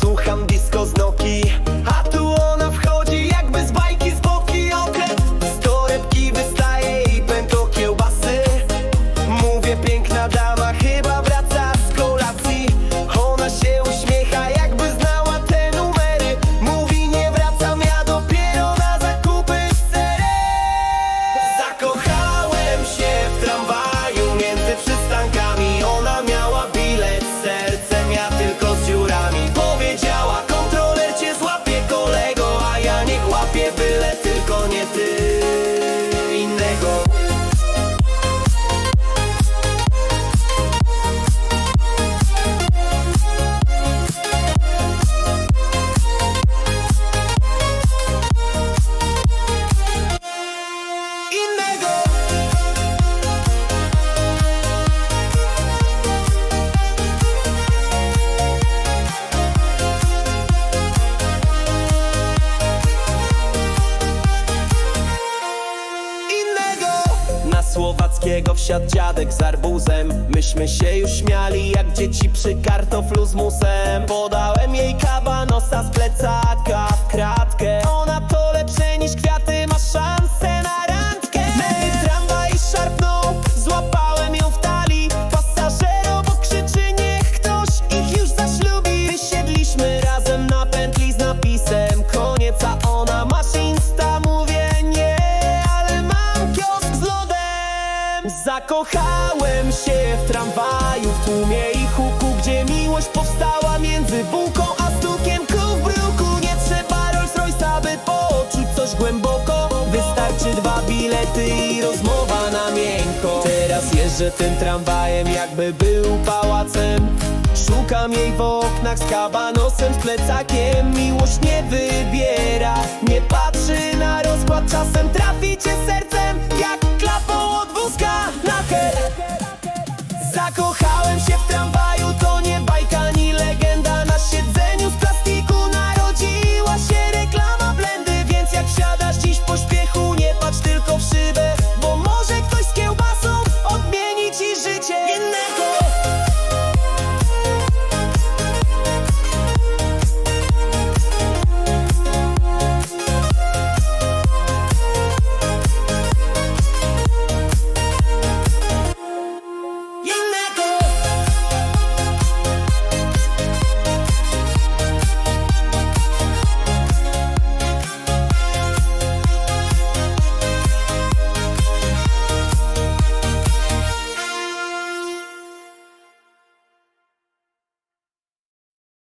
Słucham disco z Słowackiego wsiadł dziadek z arbuzem. Myśmy się już śmiali jak dzieci przy kartoflu z musem. Podałem jej kabanosa Zakochałem się w tramwaju W tłumie i huku, gdzie miłość powstała Między bułką a stukiem kół w bruku Nie trzeba Rolls Royce'a, by poczuć coś głęboko. Wystarczy dwa bilety i rozmowa na miękko. Teraz jeżdżę tym tramwajem jakby był pałacem. Szukam jej w oknach z kabanosem, z plecakiem. Miłość nie wybiera, nie patrzy na Poznałem się w tramwaju, to nie bajka